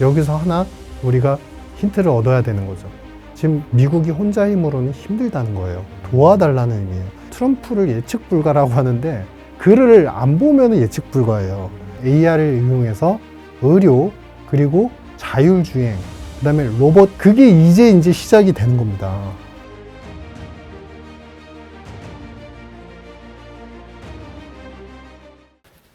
여기서 하나 우리가 힌트를 얻어야 되는 거죠. 지금 미국이 혼자 힘으로는 힘들다는 거예요. 도와달라는 의미예요. 트럼프를 예측 불가라고 하는데 글을 안 보면 예측 불가예요. AR을 이용해서 의료 그리고 자율주행 그다음에 로봇 그게 이제 이제 시작이 되는 겁니다.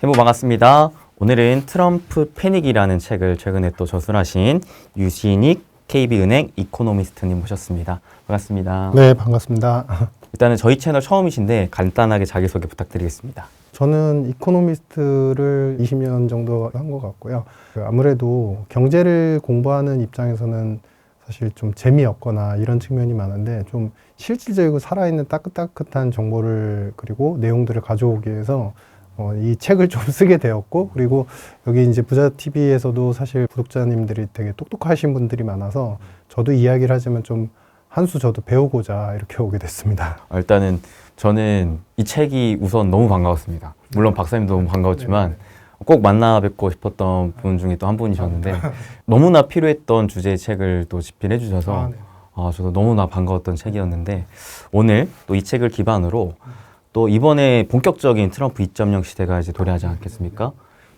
해모 반갑습니다. 오늘은 트럼프 패닉이라는 책을 최근에 또 저술하신 유신익 KB은행 이코노미스트님 모셨습니다. 반갑습니다. 네, 반갑습니다. 일단은 저희 채널 처음이신데 간단하게 자기소개 부탁드리겠습니다. 저는 이코노미스트를 20년 정도 한 것 같고요. 그 아무래도 경제를 공부하는 입장에서는 사실 좀 재미없거나 이런 측면이 많은데 좀 실질적이고 살아있는 따끈따끈한 정보를 그리고 내용들을 가져오기 위해서 어, 이 책을 좀 쓰게 되었고 그리고 여기 이제 부자 TV에서도 사실 구독자님들이 되게 똑똑하신 분들이 많아서 저도 이야기를 하자면 좀한 수 저도 배우고자 이렇게 오게 됐습니다. 어, 일단은 저는 이 책이 우선 너무 반가웠습니다. 물론 박사님도 너무 반가웠지만 꼭 만나 뵙고 싶었던 분 중에 또 한 분이셨는데 너무나 필요했던 주제의 책을 또 집필해 주셔서 아, 네. 아, 저도 너무나 반가웠던 책이었는데 오늘 또 이 책을 기반으로 또 이번에 본격적인 트럼프 2.0 시대가 이제 도래하지 않겠습니까?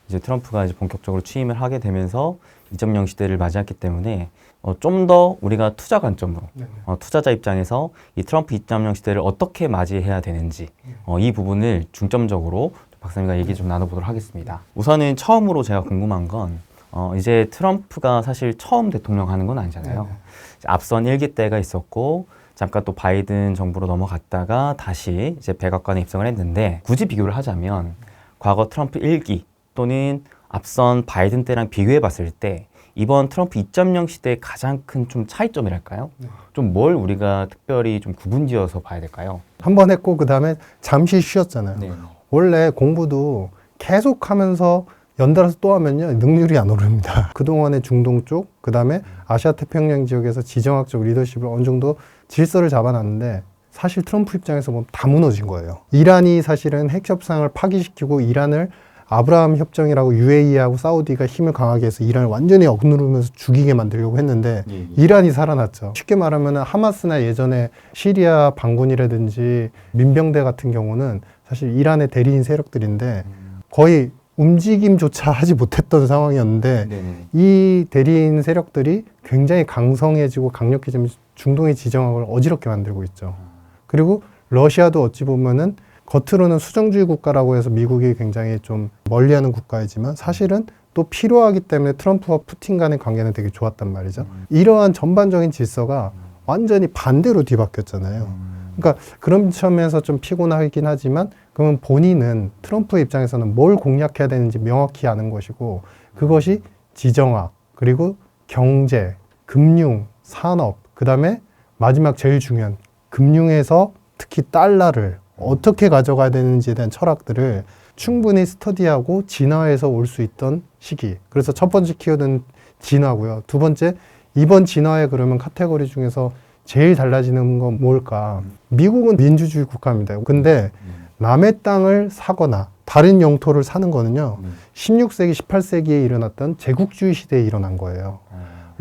이제 트럼프가 이제 본격적으로 취임을 하게 되면서 2.0 시대를 맞이했기 때문에 어, 좀 더 우리가 투자 관점으로 네. 어, 투자자 입장에서 이 트럼프 2.0 시대를 어떻게 맞이해야 되는지 어, 이 부분을 중점적으로 박사님과 얘기 좀 나눠보도록 하겠습니다. 우선은 처음으로 제가 궁금한 건 어, 이제 트럼프가 사실 처음 대통령 하는 건 아니잖아요. 네네. 이제 앞선 일기 때가 있었고 잠깐 또 바이든 정부로 넘어갔다가 다시 이제 백악관에 입성을 했는데 굳이 비교를 하자면 과거 트럼프 일기 또는 앞선 바이든 때랑 비교해 봤을 때 이번 트럼프 2.0 시대의 가장 큰 좀 차이점이랄까요? 네. 좀뭘 우리가 특별히 좀 구분지어서 봐야 될까요? 한 번 했고 그 다음에 잠시 쉬었잖아요. 네. 원래 공부도 계속 하면서 연달아서 또 하면요 능률이 안 오릅니다. 그 동안의 중동 쪽, 그 다음에 아시아 태평양 지역에서 지정학적 리더십을 어느 정도 질서를 잡아놨는데 사실 트럼프 입장에서 보면 다 무너진 거예요. 이란이 사실은 핵 협상을 파기시키고 이란을 아브라함 협정이라고 UAE하고 사우디가 힘을 강하게 해서 이란을 완전히 억누르면서 죽이게 만들려고 했는데 이란이 살아났죠. 쉽게 말하면 하마스나 예전에 시리아 반군이라든지 민병대 같은 경우는 사실 이란의 대리인 세력들인데 거의 움직임조차 하지 못했던 상황이었는데 네네. 이 대리인 세력들이 굉장히 강성해지고 강력해지면서 중동의 지정학을 어지럽게 만들고 있죠. 그리고 러시아도 어찌 보면은 겉으로는 수정주의 국가라고 해서 미국이 굉장히 좀 멀리하는 국가이지만 사실은 또 필요하기 때문에 트럼프와 푸틴 간의 관계는 되게 좋았단 말이죠. 이러한 전반적인 질서가 완전히 반대로 뒤바뀌었잖아요. 그러니까 그런 점에서 좀 피곤하긴 하지만 그러면 본인은 트럼프 입장에서는 뭘 공략해야 되는지 명확히 아는 것이고 그것이 지정학 그리고 경제, 금융, 산업 그 다음에 마지막 제일 중요한 금융에서 특히 달러를 어떻게 가져가야 되는지에 대한 철학들을 충분히 스터디하고 진화해서 올 수 있던 시기. 그래서 첫 번째 키워드는 진화고요. 두 번째 이번 진화에 그러면 카테고리 중에서 제일 달라지는 건 뭘까? 미국은 민주주의 국가입니다. 근데 남의 땅을 사거나 다른 영토를 사는 거는요. 16세기, 18세기에 일어났던 제국주의 시대에 일어난 거예요.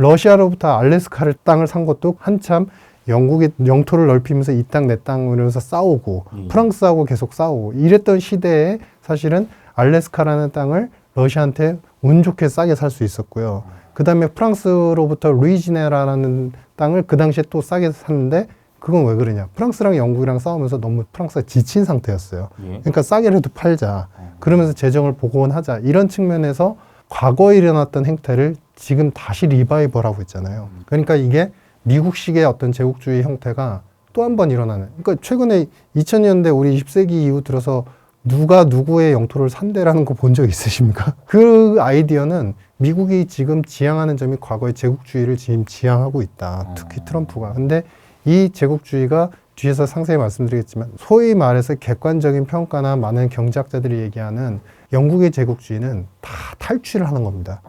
러시아로부터 알래스카를 땅을 산 것도 한참 영국의 영토를 넓히면서 이 땅 내 땅 이러면서 싸우고 음. 프랑스하고 계속 싸우고 이랬던 시대에 사실은 알래스카라는 땅을 러시아한테 운 좋게 싸게 살 수 있었고요. 그 다음에 프랑스로부터 루이지네라는 땅을 그 당시에 또 싸게 샀는데 그건 왜 그러냐. 프랑스랑 영국이랑 싸우면서 너무 프랑스가 지친 상태였어요. 예. 그러니까 싸게라도 팔자. 그러면서 재정을 복원하자. 이런 측면에서 과거에 일어났던 행태를 지금 다시 리바이벌하고 있잖아요. 그러니까 이게 미국식의 어떤 제국주의 형태가 또 한 번 일어나는. 그러니까 최근에 2000년대 우리 20세기 이후 들어서 누가 누구의 영토를 산대라는 거 본 적 있으십니까? 그 아이디어는 미국이 지금 지향하는 점이 과거의 제국주의를 지금 지향하고 있다. 특히 트럼프가. 근데 이 제국주의가 뒤에서 상세히 말씀드리겠지만 소위 말해서 객관적인 평가나 많은 경제학자들이 얘기하는 영국의 제국주의는 다 탈취를 하는 겁니다.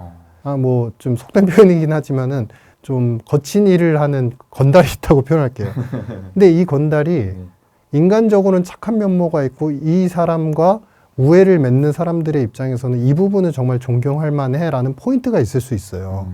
아, 뭐 좀 속된 표현이긴 하지만은 좀 거친 일을 하는 건달이 있다고 표현할게요. 근데 이 건달이 인간적으로는 착한 면모가 있고 이 사람과 우애를 맺는 사람들의 입장에서는 이 부분은 정말 존경할 만해라는 포인트가 있을 수 있어요.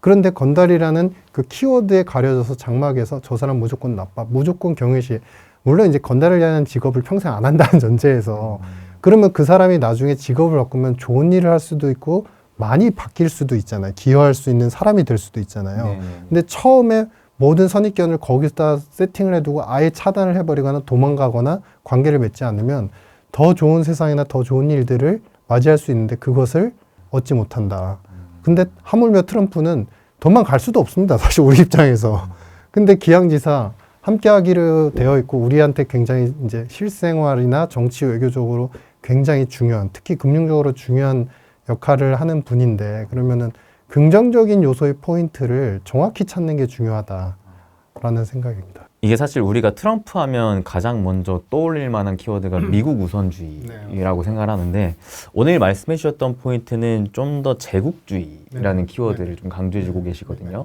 그런데 건달이라는 그 키워드에 가려져서 장막에서 저 사람 무조건 나빠, 무조건 경외시. 물론 이제 건달이라는 직업을 평생 안 한다는 전제에서 그러면 그 사람이 나중에 직업을 바꾸면 좋은 일을 할 수도 있고 많이 바뀔 수도 있잖아요. 기여할 수 있는 사람이 될 수도 있잖아요. 네네. 근데 처음에 모든 선입견을 거기다 세팅을 해두고 아예 차단을 해버리거나 도망가거나 관계를 맺지 않으면 더 좋은 세상이나 더 좋은 일들을 맞이할 수 있는데 그것을 얻지 못한다. 근데 하물며 트럼프는 도망갈 수도 없습니다. 사실 우리 입장에서. 근데 기양지사 함께 하기로 되어 있고 우리한테 굉장히 이제 실생활이나 정치 외교적으로 굉장히 중요한 특히 금융적으로 중요한 역할을 하는 분인데 그러면은 긍정적인 요소의 포인트를 정확히 찾는 게 중요하다라는 생각입니다. 이게 사실 우리가 트럼프 하면 가장 먼저 떠올릴 만한 키워드가 미국 우선주의라고 생각을 하는데 오늘 말씀해 주셨던 포인트는 좀 더 제국주의라는 네. 키워드를 좀 강조해 주고 계시거든요.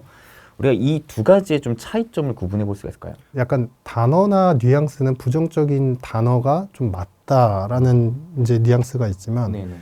우리가 이 두 가지의 좀 차이점을 구분해 볼 수가 있을까요? 약간 단어나 뉘앙스는 부정적인 단어가 좀 맞 다라는 이제 뉘앙스가 있지만 네네.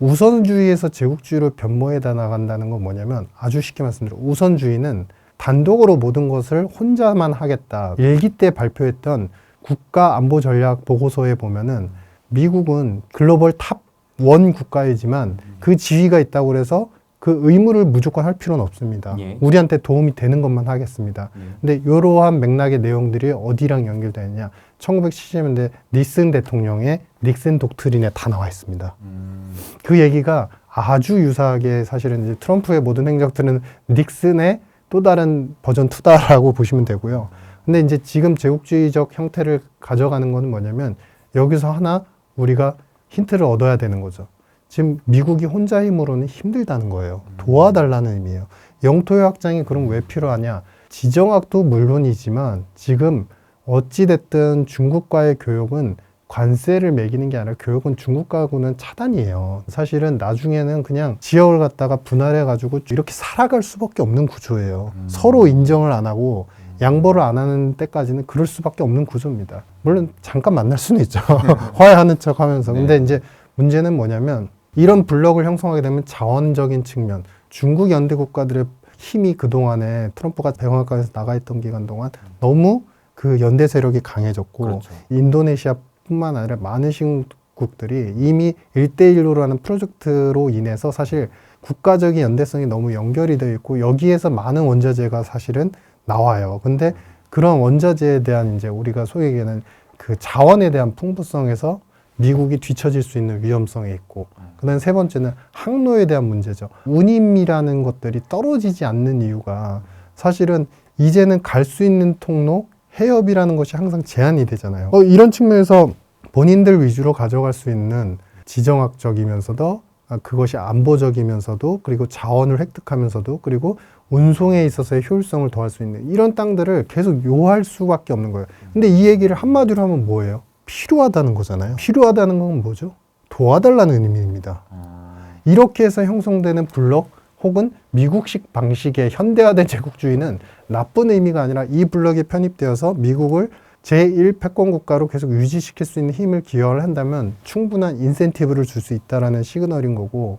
우선주의에서 제국주의로 변모해다 나간다는 건 뭐냐면 아주 쉽게 말씀드려 우선주의는 단독으로 모든 것을 혼자만 하겠다. 일기 때 발표했던 국가 안보 전략 보고서에 보면은 미국은 글로벌 탑 원 국가이지만 그 지위가 있다고 그래서 그 의무를 무조건 할 필요는 없습니다. 예. 우리한테 도움이 되는 것만 하겠습니다. 예. 근데 이러한 맥락의 내용들이 어디랑 연결되느냐? 1970년대 닉슨 대통령의 닉슨 독트린에 다 나와 있습니다. 음, 그 얘기가 아주 유사하게 사실은 이제 트럼프의 모든 행적들은 닉슨의 또 다른 버전 2다라고 보시면 되고요. 근데 이제 지금 제국주의적 형태를 가져가는 거는 뭐냐면 여기서 하나 우리가 힌트를 얻어야 되는 거죠. 지금 미국이 혼자 힘으로는 힘들다는 거예요. 도와달라는 의미예요. 영토의 확장이 그럼 왜 필요하냐? 지정학도 물론이지만 지금 어찌됐든 중국과의 교역은 관세를 매기는 게 아니라 교역은 중국과는 차단이에요. 사실은 나중에는 그냥 지역을 갖다가 분할해가지고 이렇게 살아갈 수밖에 없는 구조예요. 음. 서로 인정을 안 하고 양보를 안 하는 때까지는 그럴 수밖에 없는 구조입니다. 물론 잠깐 만날 수는 있죠. 화해하는 척 하면서. 근데 네. 이제 문제는 뭐냐면 이런 블록을 형성하게 되면 자원적인 측면, 중국 연대 국가들의 힘이 그동안에 트럼프가 백악관에서 나가 있던 기간 동안 너무 그 연대 세력이 강해졌고 그렇죠. 인도네시아뿐만 아니라 많은 신국들이 이미 일대일로라는 프로젝트로 인해서 사실 국가적인 연대성이 너무 연결이 되어 있고 여기에서 많은 원자재가 사실은 나와요. 근데 그런 원자재에 대한 이제 우리가 소위 얘기하는 그 자원에 대한 풍부성에서 미국이 뒤처질 수 있는 위험성이 있고 그다음 세 번째는 항로에 대한 문제죠. 운임이라는 것들이 떨어지지 않는 이유가 사실은 이제는 갈 수 있는 통로 해협이라는 것이 항상 제한이 되잖아요. 어, 이런 측면에서 본인들 위주로 가져갈 수 있는 지정학적이면서도 아, 그것이 안보적이면서도 그리고 자원을 획득하면서도 그리고 운송에 있어서의 효율성을 더할 수 있는 이런 땅들을 계속 요할 수밖에 없는 거예요. 근데 이 얘기를 한마디로 하면 뭐예요? 필요하다는 거잖아요. 필요하다는 건 뭐죠? 도와달라는 의미입니다. 아, 이렇게 해서 형성되는 블록 혹은 미국식 방식의 현대화된 제국주의는 나쁜 의미가 아니라 이 블록에 편입되어서 미국을 제1 패권 국가로 계속 유지시킬 수 있는 힘을 기여를 한다면 충분한 인센티브를 줄 수 있다라는 시그널인 거고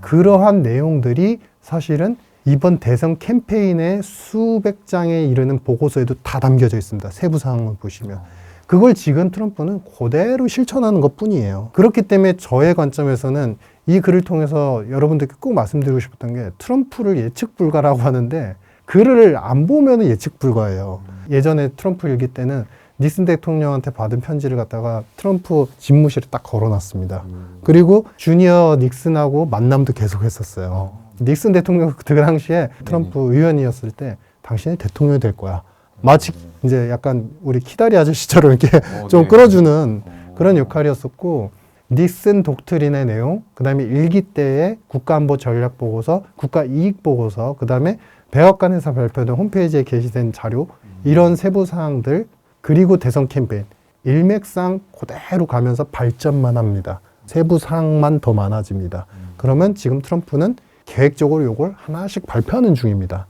그러한 내용들이 사실은 이번 대선 캠페인의 수백 장에 이르는 보고서에도 다 담겨져 있습니다. 세부 사항을 보시면. 그걸 지금 트럼프는 그대로 실천하는 것 뿐이에요. 그렇기 때문에 저의 관점에서는 이 글을 통해서 여러분들께 꼭 말씀드리고 싶었던 게 트럼프를 예측 불가라고 하는데 글을 안 보면 예측 불가예요. 예전에 트럼프 일기 때는 닉슨 대통령한테 받은 편지를 갖다가 트럼프 집무실에 딱 걸어놨습니다. 그리고 주니어 닉슨하고 만남도 계속 했었어요. 닉슨 대통령 그 당시에 트럼프 의원이었을 때 당신이 대통령이 될 거야. 마치 이제 약간 우리 키다리 아저씨처럼 이렇게 어, 좀 네. 끌어주는 그런 역할이었었고 닉슨 독트린의 내용, 그다음에 일기 때의 국가안보 전략 보고서, 국가 이익 보고서, 그다음에 백악관에서 발표된 홈페이지에 게시된 자료 이런 세부 사항들 그리고 대선 캠페인 일맥상 그대로 가면서 발전만 합니다. 세부 사항만 더 많아집니다. 그러면 지금 트럼프는 계획적으로 요걸 하나씩 발표하는 중입니다.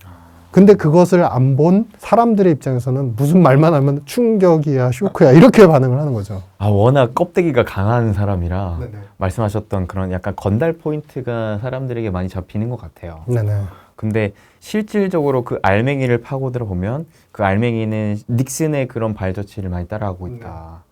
근데 그것을 안 본 사람들의 입장에서는 무슨 말만 하면 충격이야, 쇼크야 이렇게 반응을 하는 거죠. 아 워낙 껍데기가 강한 사람이라 네네. 말씀하셨던 그런 약간 건달 포인트가 사람들에게 많이 잡히는 것 같아요. 네네. 근데 실질적으로 그 알맹이를 파고들어 보면 그 알맹이는 닉슨의 그런 발자취를 많이 따라하고 있다.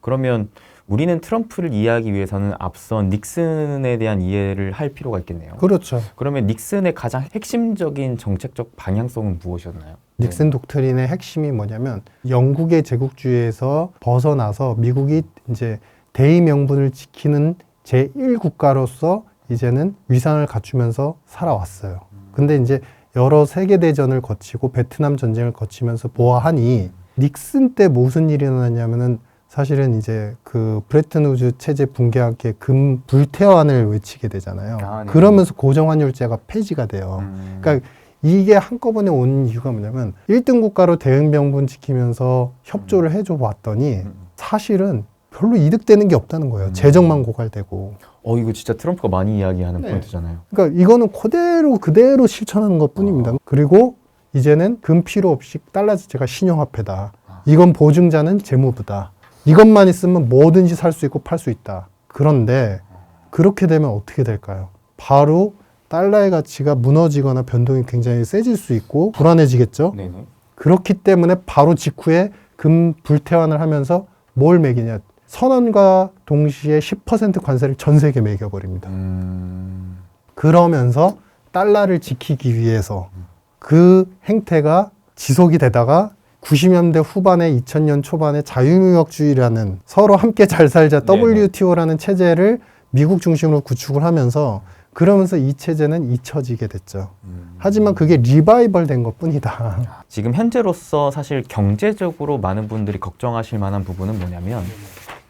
그러면 우리는 트럼프를 이해하기 위해서는 앞선 닉슨에 대한 이해를 할 필요가 있겠네요. 그렇죠. 그러면 닉슨의 가장 핵심적인 정책적 방향성은 무엇이었나요? 닉슨 독트린의 핵심이 뭐냐면 영국의 제국주의에서 벗어나서 미국이 이제 대의 명분을 지키는 제1국가로서 이제는 위상을 갖추면서 살아왔어요. 근데 이제 여러 세계 대전을 거치고 베트남 전쟁을 거치면서 보아하니 닉슨 때 무슨 일이 일어났냐면은 사실은 이제 그 브레튼 우즈 체제 함께 금 불태환을 외치게 되잖아요. 아, 네. 그러면서 고정환율제가 폐지가 돼요. 음. 그러니까 이게 한꺼번에 온 이유가 뭐냐면 1등 국가로 대응 명분 지키면서 협조를 해줘 왔더니 음. 사실은 별로 이득되는 게 없다는 거예요. 음. 재정만 고갈되고. 어 이거 진짜 트럼프가 많이 이야기하는 네. 포인트잖아요. 그러니까 이거는 그대로 그대로 실천하는 것 뿐입니다. 그리고 이제는 금 필요 없이 달러 자체가 신용화폐다. 이건 보증자는 재무부다. 이것만 있으면 뭐든지 살 수 있고 팔 수 있다. 그런데 그렇게 되면 어떻게 될까요? 바로 달러의 가치가 무너지거나 변동이 굉장히 세질 수 있고 불안해지겠죠? 네네. 그렇기 때문에 바로 직후에 금 불태환을 하면서 뭘 매기냐. 선언과 동시에 10% 관세를 전 세계 매겨버립니다. 음. 그러면서 달러를 지키기 위해서 그 행태가 지속이 되다가 90년대 후반에 2000년 초반에 자유무역주의라는 서로 함께 잘 살자. WTO라는 체제를 미국 중심으로 구축을 하면서 그러면서 이 체제는 잊혀지게 됐죠. 음. 하지만 그게 리바이벌 된 것 뿐이다. 지금 현재로서 사실 경제적으로 많은 분들이 걱정하실 만한 부분은 뭐냐면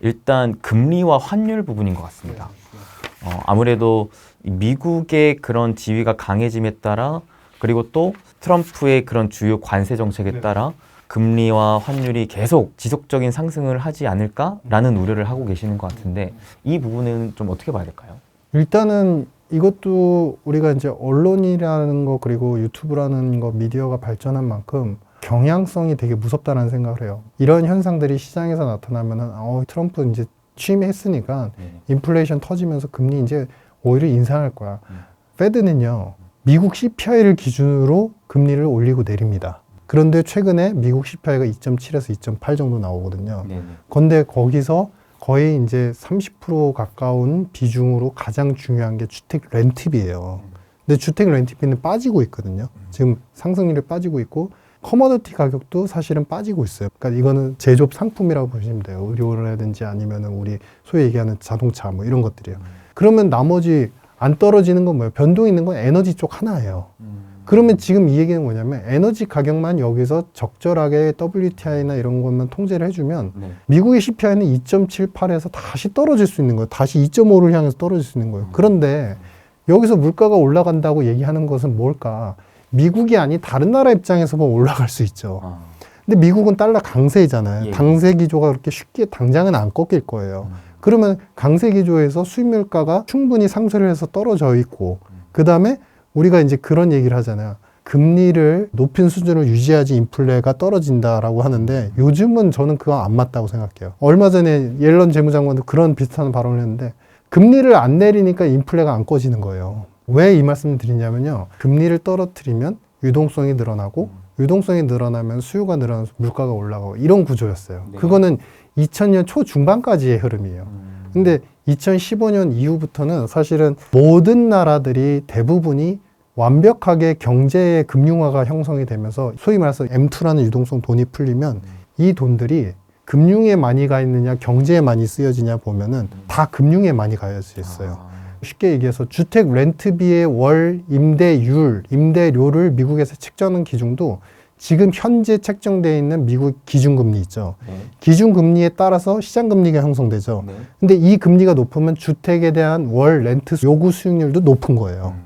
일단 금리와 환율 부분인 것 같습니다. 어, 아무래도 이 미국의 그런 지위가 강해짐에 따라 그리고 또 트럼프의 그런 주요 관세 정책에 따라 금리와 환율이 계속 지속적인 상승을 하지 않을까라는 우려를 하고 계시는 것 같은데 이 부분은 좀 어떻게 봐야 될까요? 일단은 이것도 우리가 이제 언론이라는 거 그리고 유튜브라는 거 미디어가 발전한 만큼 경향성이 되게 무섭다는 생각을 해요. 이런 현상들이 시장에서 나타나면은 어 트럼프 이제 취임했으니까 인플레이션 터지면서 금리 이제 오히려 인상할 거야. 음. 페드는요, 미국 CPI를 기준으로 금리를 올리고 내립니다. 그런데 최근에 미국 CPI가 2.7에서 2.8 정도 나오거든요. 네네. 근데 거기서 거의 이제 30% 가까운 비중으로 가장 중요한 게 주택 렌트비예요. 근데 주택 렌트비는 빠지고 있거든요. 지금 상승률이 빠지고 있고 커머더티 가격도 사실은 빠지고 있어요. 그러니까 이거는 제조업 상품이라고 보시면 돼요. 의료라든지 아니면은 우리 소위 얘기하는 자동차 뭐 이런 것들이에요. 그러면 나머지 안 떨어지는 건 뭐예요? 변동 있는 건 에너지 쪽 하나예요. 그러면 지금 이 얘기는 뭐냐면 에너지 가격만 여기서 적절하게 WTI나 이런 것만 통제를 해주면 네. 미국의 CPI는 2.78에서 다시 떨어질 수 있는 거예요. 다시 2.5를 향해서 떨어질 수 있는 거예요. 그런데 여기서 물가가 올라간다고 얘기하는 것은 뭘까? 미국이 아닌 다른 나라 입장에서 보면 올라갈 수 있죠. 아. 근데 미국은 달러 강세잖아요. 예. 강세 기조가 그렇게 쉽게 당장은 안 꺾일 거예요. 그러면 강세 기조에서 수입 물가가 충분히 상쇄를 해서 떨어져 있고, 그 다음에 우리가 이제 그런 얘기를 하잖아요. 금리를 높은 수준을 유지하지 인플레가 떨어진다라고 하는데 요즘은 저는 그거 안 맞다고 생각해요. 얼마 전에 옐런 재무장관도 그런 비슷한 발언을 했는데 금리를 안 내리니까 인플레가 안 꺼지는 거예요. 왜 이 말씀을 드리냐면요. 금리를 떨어뜨리면 유동성이 늘어나고 유동성이 늘어나면 수요가 늘어나서 물가가 올라가고 이런 구조였어요. 네. 그거는 2000년 초중반까지의 흐름이에요. 근데 2015년 이후부터는 사실은 모든 나라들이 대부분이 완벽하게 경제의 금융화가 형성이 되면서 소위 말해서 M2라는 유동성 돈이 풀리면 이 돈들이 금융에 많이 가 있느냐 경제에 많이 쓰여지냐 보면은 다 금융에 많이 가여져 있어요. 아. 쉽게 얘기해서 주택 렌트비의 월 임대율, 임대료를 미국에서 책정하는 기준도 지금 현재 책정되어 있는 미국 기준금리 있죠. 네. 기준금리에 따라서 시장금리가 형성되죠. 네. 근데 이 금리가 높으면 주택에 대한 월 렌트 요구 수익률도 높은 거예요.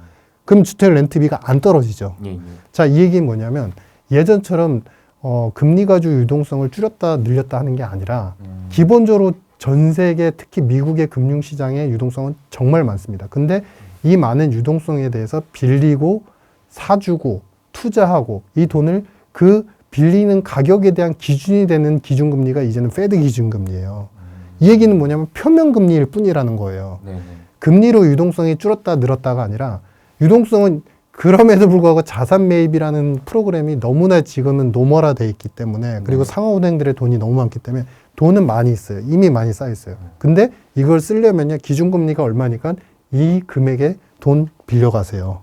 그럼 주택 렌트비가 안 떨어지죠. 예, 예. 자, 이 얘기는 뭐냐면 예전처럼 어, 금리 가지고 유동성을 줄였다 늘렸다 하는 게 아니라 음. 기본적으로 전 세계 특히 미국의 금융시장의 유동성은 정말 많습니다. 근데 이 많은 유동성에 대해서 빌리고 사주고 투자하고 이 돈을 그 빌리는 가격에 대한 기준이 되는 기준금리가 이제는 페드 기준금리예요. 이 얘기는 뭐냐면 표면금리일 뿐이라는 거예요. 네네. 금리로 유동성이 줄었다 늘었다가 아니라 유동성은 그럼에도 불구하고 자산 매입이라는 프로그램이 너무나 지금은 노멀화돼 있기 때문에 그리고 네. 상하은행들의 돈이 너무 많기 때문에 돈은 많이 있어요. 이미 많이 쌓여 있어요. 근데 이걸 쓰려면요 기준금리가 얼마니까 이 금액에 돈 빌려가세요.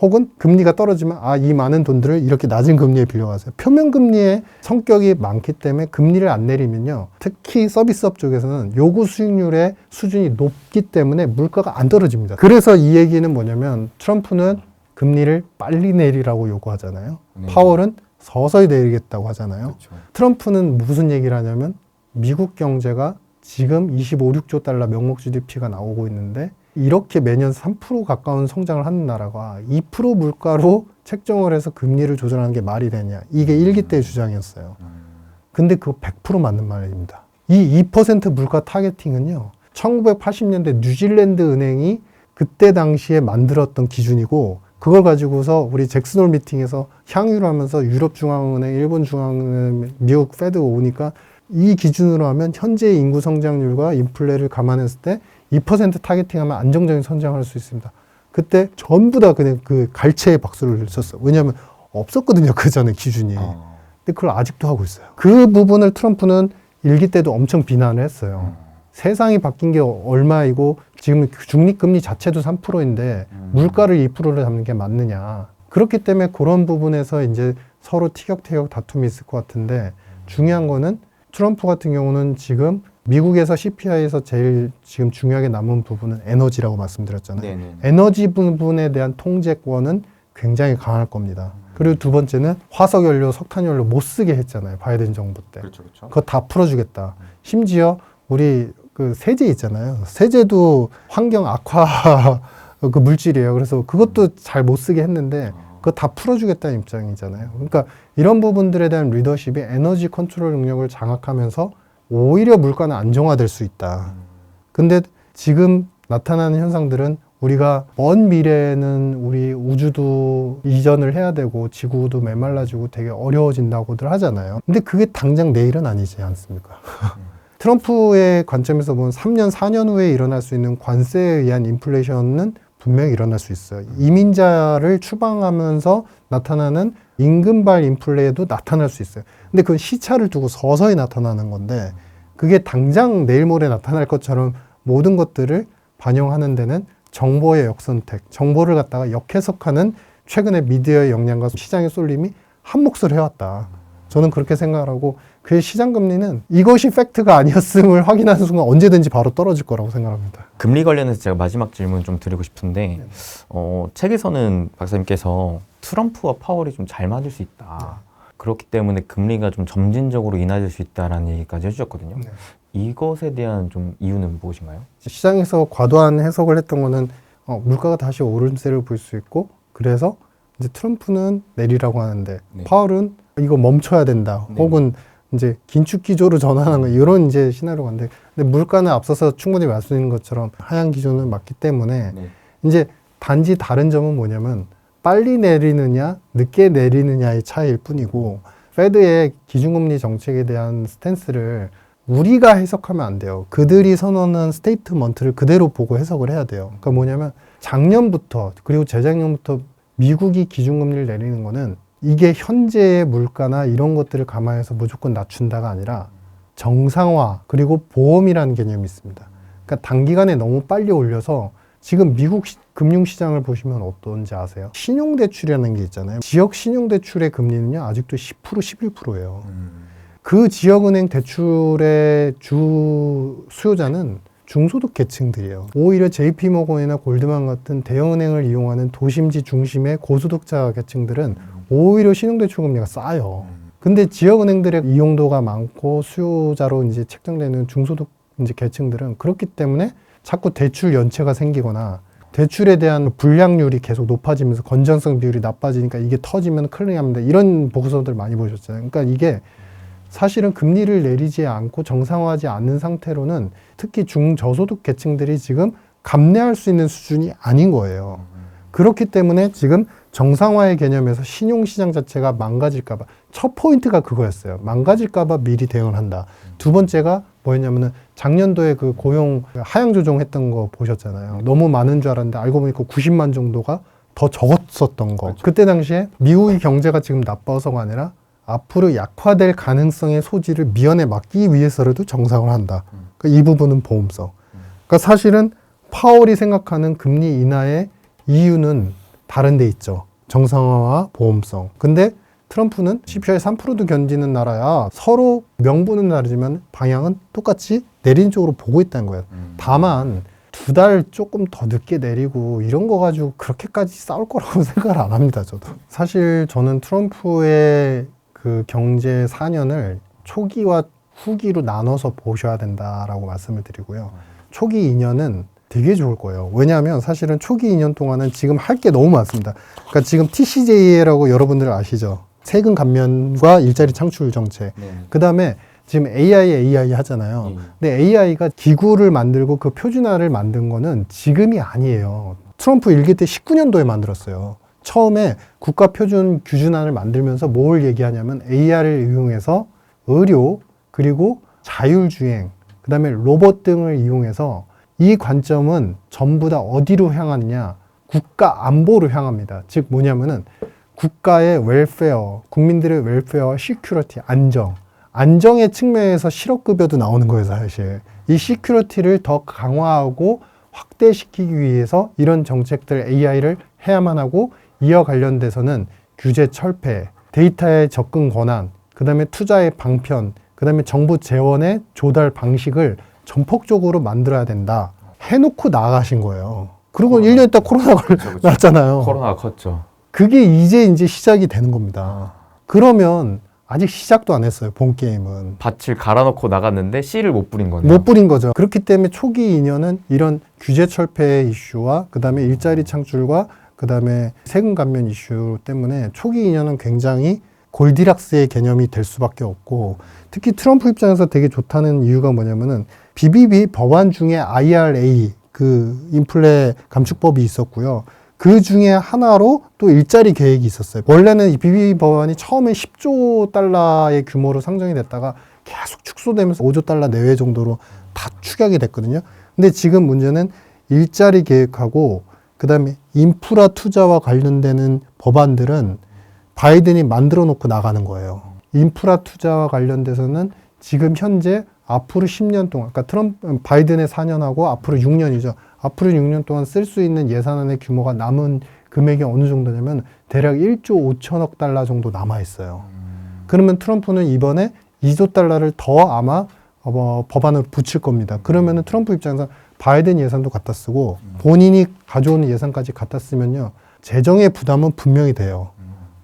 혹은 금리가 떨어지면 아 이 많은 돈들을 이렇게 낮은 금리에 빌려가세요. 표면 금리의 성격이 많기 때문에 금리를 안 내리면요. 특히 서비스업 쪽에서는 요구 수익률의 수준이 높기 때문에 물가가 안 떨어집니다. 그래서 이 얘기는 뭐냐면 트럼프는 금리를 빨리 내리라고 요구하잖아요. 네. 파월은 서서히 내리겠다고 하잖아요. 그렇죠. 트럼프는 무슨 얘기를 하냐면 미국 경제가 지금 25, 6조 달러 명목 GDP가 나오고 있는데 이렇게 매년 3% 가까운 성장을 하는 나라가 2% 물가로 책정을 해서 금리를 조절하는 게 말이 되냐. 이게 일기 때의 주장이었어요. 근데 그거 100% 맞는 말입니다. 이 2% 물가 타겟팅은요. 1980년대 뉴질랜드 은행이 그때 당시에 만들었던 기준이고 그걸 가지고서 우리 잭슨홀 미팅에서 향유를 하면서 유럽 중앙은행, 일본 중앙은행, 미국 페드가 오니까 이 기준으로 하면 현재 인구 성장률과 인플레를 감안했을 때 2% 타겟팅하면 안정적인 성장할 수 있습니다. 그때 전부 다 그냥 그 갈채의 박수를 쳤어. 왜냐하면 없었거든요 그 전에 기준이. 어. 근데 그걸 아직도 하고 있어요. 그 부분을 트럼프는 일기 때도 엄청 비난을 했어요. 세상이 바뀐 게 얼마이고 지금 중립금리 자체도 3%인데 음. 물가를 2%를 잡는 게 맞느냐. 그렇기 때문에 그런 부분에서 이제 서로 티격태격 다툼이 있을 것 같은데 중요한 거는 트럼프 같은 경우는 지금 미국에서 CPI에서 제일 지금 중요하게 남은 부분은 에너지라고 말씀드렸잖아요. 네네. 에너지 부분에 대한 통제권은 굉장히 강할 겁니다. 그리고 두 번째는 화석연료, 석탄연료 못 쓰게 했잖아요. 바이든 정부 때. 그렇죠, 그렇죠. 그거 다 풀어주겠다. 심지어 우리 그 세제 있잖아요. 세제도 환경 악화 그 물질이에요. 그래서 그것도 잘 못 쓰게 했는데 그거 다 풀어주겠다는 입장이잖아요. 그러니까 이런 부분들에 대한 리더십이 에너지 컨트롤 능력을 장악하면서 오히려 물가는 안정화될 수 있다. 근데 지금 나타나는 현상들은 우리가 먼 미래에는 우리 우주도 이전을 해야 되고 지구도 메말라지고 되게 어려워진다고들 하잖아요. 근데 그게 당장 내일은 아니지 않습니까? 트럼프의 관점에서 보면 3년, 4년 후에 일어날 수 있는 관세에 의한 인플레이션은 분명히 일어날 수 있어요. 이민자를 추방하면서 나타나는 임금발 인플레도 나타날 수 있어요. 근데 그건 시차를 두고 서서히 나타나는 건데 그게 당장 내일 모레 나타날 것처럼 모든 것들을 반영하는 데는 정보의 역선택, 정보를 갖다가 역해석하는 최근의 미디어의 역량과 시장의 쏠림이 한 몫을 해왔다. 저는 그렇게 생각을 하고 그 시장 금리는 이것이 팩트가 아니었음을 확인하는 순간 언제든지 바로 떨어질 거라고 생각합니다. 금리 관련해서 제가 마지막 질문 좀 드리고 싶은데 어, 책에서는 박사님께서 트럼프와 파월이 좀 잘 맞을 수 있다. 그렇기 때문에 금리가 좀 점진적으로 인하될 수 있다라는 얘기까지 해주셨거든요. 네. 이것에 대한 좀 이유는 무엇인가요? 시장에서 과도한 해석을 했던 거는 어, 물가가 다시 오름세를 볼 수 있고 그래서 이제 트럼프는 내리라고 하는데 네. 파월은 이거 멈춰야 된다 네. 혹은 이제 긴축 기조로 전환하는 거 이런 이제 시나리오가 있는데 근데 물가는 앞서서 충분히 말씀드린 것처럼 하향 기조는 맞기 때문에 네. 이제 단지 다른 점은 뭐냐면 빨리 내리느냐 늦게 내리느냐의 차이일 뿐이고 페드의 기준금리 정책에 대한 스탠스를 우리가 해석하면 안 돼요. 그들이 선언한 스테이트먼트를 그대로 보고 해석을 해야 돼요. 그러니까 뭐냐면 작년부터 그리고 재작년부터 미국이 기준금리를 내리는 거는 이게 현재의 물가나 이런 것들을 감안해서 무조건 낮춘다가 아니라 정상화 그리고 보험이라는 개념이 있습니다. 그러니까 단기간에 너무 빨리 올려서 지금 미국 시- 금융시장을 보시면 어떤지 아세요? 신용대출이라는 게 있잖아요. 지역 신용대출의 금리는요, 아직도 10%, 11%예요. 그 지역은행 대출의 주 수요자는 중소득 계층들이에요. 오히려 JP모건이나 골드만 같은 대형은행을 이용하는 도심지 중심의 고소득자 계층들은 오히려 신용대출 금리가 싸요. 근데 지역은행들의 이용도가 많고 수요자로 이제 책정되는 중소득 이제 계층들은 그렇기 때문에 자꾸 대출 연체가 생기거나 대출에 대한 불량률이 계속 높아지면서 건전성 비율이 나빠지니까 이게 터지면 큰일 납니다. 이런 보고서들 많이 보셨잖아요. 그러니까 이게 사실은 금리를 내리지 않고 정상화하지 않는 상태로는 특히 중저소득 계층들이 지금 감내할 수 있는 수준이 아닌 거예요. 그렇기 때문에 지금 정상화의 개념에서 신용시장 자체가 망가질까봐 첫 포인트가 그거였어요. 망가질까봐 미리 대응을 한다. 두 번째가 뭐였냐면은 작년도에 그 고용 하향 조정했던 거 보셨잖아요. 너무 많은 줄 알았는데 알고 보니까 90만 정도가 더 적었었던 거. 그때 당시에 미국의 경제가 지금 나빠서가 아니라 앞으로 약화될 가능성의 소지를 미연에 막기 위해서라도 정상을 한다. 그러니까 이 부분은 보험성. 그러니까 사실은 파월이 생각하는 금리 인하의 이유는 다른 데 있죠. 정상화와 보험성. 근데 트럼프는 CPI 3%도 견디는 나라야 서로 명분은 다르지만 방향은 똑같이 내리는 쪽으로 보고 있다는 거예요. 다만 두 달 조금 더 늦게 내리고 이런 거 가지고 그렇게까지 싸울 거라고 생각을 안 합니다. 저도 사실 저는 트럼프의 그 경제 4년을 초기와 후기로 나눠서 보셔야 된다라고 말씀을 드리고요. 초기 2년은 되게 좋을 거예요. 왜냐하면 사실은 초기 2년 동안은 지금 할 게 너무 많습니다. 그러니까 지금 TCJ라고 여러분들 아시죠? 세금 감면과 일자리 창출 정책. 네. 그 다음에 지금 AI, AI 하잖아요. 음. 근데 AI가 기구를 만들고 그 표준화를 만든 거는 지금이 아니에요. 트럼프 일기 때 19년도에 만들었어요. 처음에 국가 표준 규준안을 만들면서 뭘 얘기하냐면 AI를 이용해서 의료 그리고 자율주행 그다음에 로봇 등을 이용해서 이 관점은 전부 다 어디로 향하느냐 국가 안보로 향합니다. 즉 뭐냐면은 국가의 웰페어, 국민들의 웰페어와 시큐리티, 안정. 안정의 측면에서 실업급여도 나오는 거예요, 사실. 이 시큐리티를 더 강화하고 확대시키기 위해서 이런 정책들 AI를 해야만 하고 이와 관련돼서는 규제 철폐, 데이터의 접근 권한, 그 다음에 투자의 방편, 그 다음에 정부 재원의 조달 방식을 전폭적으로 만들어야 된다. 해놓고 나가신 거예요. 그리고 코로나. 1년 있다 코로나가. 났잖아요. 코로나가 컸죠. 그게 이제 이제 시작이 되는 겁니다. 그러면 아직 시작도 안 했어요. 본 게임은. 밭을 갈아놓고 나갔는데 씨를 못 뿌린 거네요. 못 뿌린 거죠. 그렇기 때문에 초기 2년은 이런 규제 철폐 이슈와 그다음에 일자리 창출과 그다음에 세금 감면 이슈 때문에 초기 2년은 굉장히 골디락스의 개념이 될 수밖에 없고 특히 트럼프 입장에서 되게 좋다는 이유가 뭐냐면은 BBB 법안 중에 IRA 그 인플레 감축법이 있었고요. 그 중에 하나로 또 일자리 계획이 있었어요. 원래는 이 BBB 법안이 처음에 10조 달러의 규모로 상정이 됐다가 계속 축소되면서 5조 달러 내외 정도로 다 축약이 됐거든요. 근데 지금 문제는 일자리 계획하고 그다음에 인프라 투자와 관련되는 법안들은 바이든이 만들어 놓고 나가는 거예요. 인프라 투자와 관련돼서는 지금 현재 앞으로 10년 동안, 그러니까 트럼프, 바이든의 4년하고 앞으로 6년이죠. 앞으로 6년 동안 쓸 수 있는 예산안의 규모가 남은 금액이 어느 정도냐면 대략 1조 5천억 달러 정도 남아 있어요. 그러면 트럼프는 이번에 2조 달러를 더 아마 어, 법안을 붙일 겁니다. 그러면은 트럼프 입장에서 바이든 예산도 갖다 쓰고 본인이 가져오는 예산까지 갖다 쓰면요. 재정의 부담은 분명히 돼요.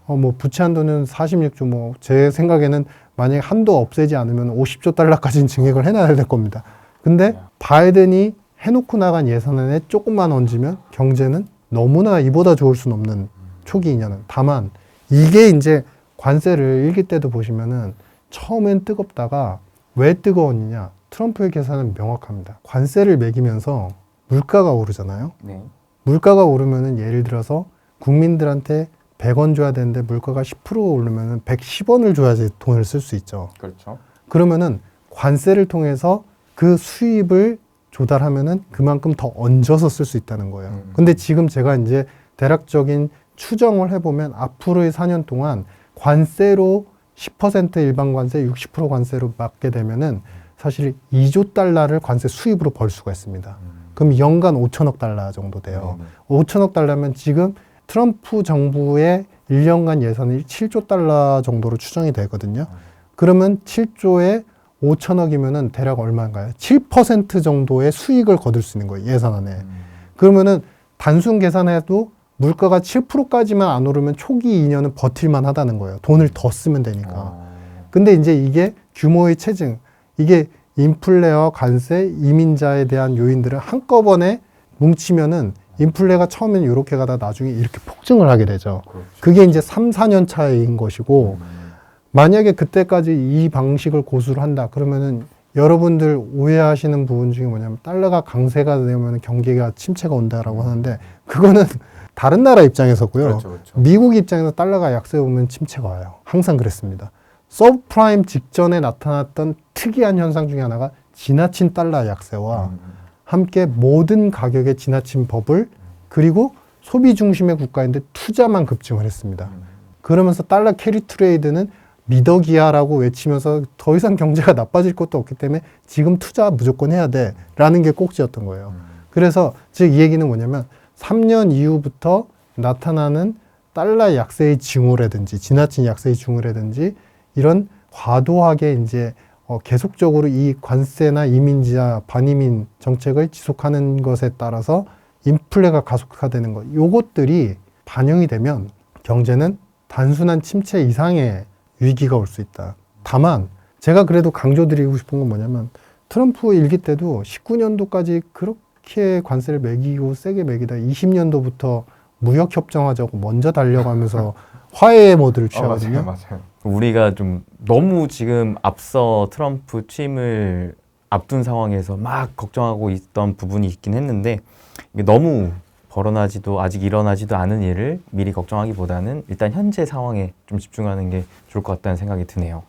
어, 뭐 부채 한도는 46조 뭐 제 생각에는 만약에 한도 없애지 않으면 50조 달러까지는 증액을 해놔야 될 겁니다. 근데 바이든이 해놓고 나간 예산안에 조금만 얹으면 경제는 너무나 이보다 좋을 수는 없는 초기 2년은. 다만 이게 이제 관세를 일기 때도 보시면은 처음엔 뜨겁다가 왜 뜨거웠느냐? 트럼프의 계산은 명확합니다. 관세를 매기면서 물가가 오르잖아요. 네. 물가가 오르면은 예를 들어서 국민들한테 100원 줘야 되는데 물가가 10% 오르면은 110원을 줘야지 돈을 쓸 수 있죠. 그렇죠. 그러면은 관세를 통해서 그 수입을 조달하면은 그만큼 더 얹어서 쓸 수 있다는 거예요. 음. 근데 지금 제가 이제 대략적인 추정을 해보면 앞으로의 4년 동안 관세로 10% 일반 관세, 60% 관세로 맞게 되면은 사실 2조 달러를 관세 수입으로 벌 수가 있습니다. 그럼 연간 5천억 달러 정도 돼요. 5천억 달러면 지금 트럼프 정부의 1년간 예산이 7조 달러 정도로 추정이 되거든요. 그러면 7조에 5천억이면은 대략 얼마인가요? 7% 정도의 수익을 거둘 수 있는 거예요, 예산 안에. 그러면은 단순 계산해도 물가가 7%까지만 안 오르면 초기 2년은 버틸만 하다는 거예요. 돈을 더 쓰면 되니까. 어. 근데 이제 이게 규모의 체증, 이게 인플레와 관세, 이민자에 대한 요인들을 한꺼번에 뭉치면은 인플레가 처음에는 이렇게 가다 나중에 이렇게 폭증을 하게 되죠. 그렇죠. 그게 이제 3, 4년 차이인 것이고, 만약에 그때까지 이 방식을 고수를 한다, 그러면은 여러분들 오해하시는 부분 중에 뭐냐면 달러가 강세가 되면 경기가 침체가 온다라고 하는데, 그거는 다른 나라 입장에서고요. 그렇죠, 그렇죠. 미국 입장에서 달러가 약세 오면 침체가 와요. 항상 그랬습니다. 서브프라임 직전에 나타났던 특이한 현상 중에 하나가 지나친 달러 약세와 음, 함께 모든 가격에 지나친 버블 그리고 소비 중심의 국가인데 투자만 급증을 했습니다. 음. 그러면서 달러 캐리 트레이드는 미덕이야라고 외치면서 더 이상 경제가 나빠질 것도 없기 때문에 지금 투자 무조건 해야 돼라는 게 꼭지였던 거예요. 음. 그래서 즉 이 얘기는 뭐냐면 3년 이후부터 나타나는 달러 약세의 징후라든지 지나친 약세의 징후라든지 이런 과도하게 이제 어, 계속적으로 이 관세나 이민자 반이민 정책을 지속하는 것에 따라서 인플레가 가속화되는 것 요것들이 반영이 되면 경제는 단순한 침체 이상의 위기가 올 수 있다. 다만 제가 그래도 강조드리고 싶은 건 뭐냐면 트럼프 일기 때도 19년도까지 그렇게 관세를 매기고 세게 매기다 20년도부터 무역 협정하자고 먼저 달려가면서 화해의 모드를 어, 취하거든요. 맞아요, 맞아요. 우리가 좀 너무 지금 앞서 트럼프 취임을 앞둔 상황에서 막 걱정하고 있던 부분이 있긴 했는데 이게 너무 벌어나지도 아직 일어나지도 않은 일을 미리 걱정하기보다는 일단 현재 상황에 좀 집중하는 게 좋을 것 같다는 생각이 드네요.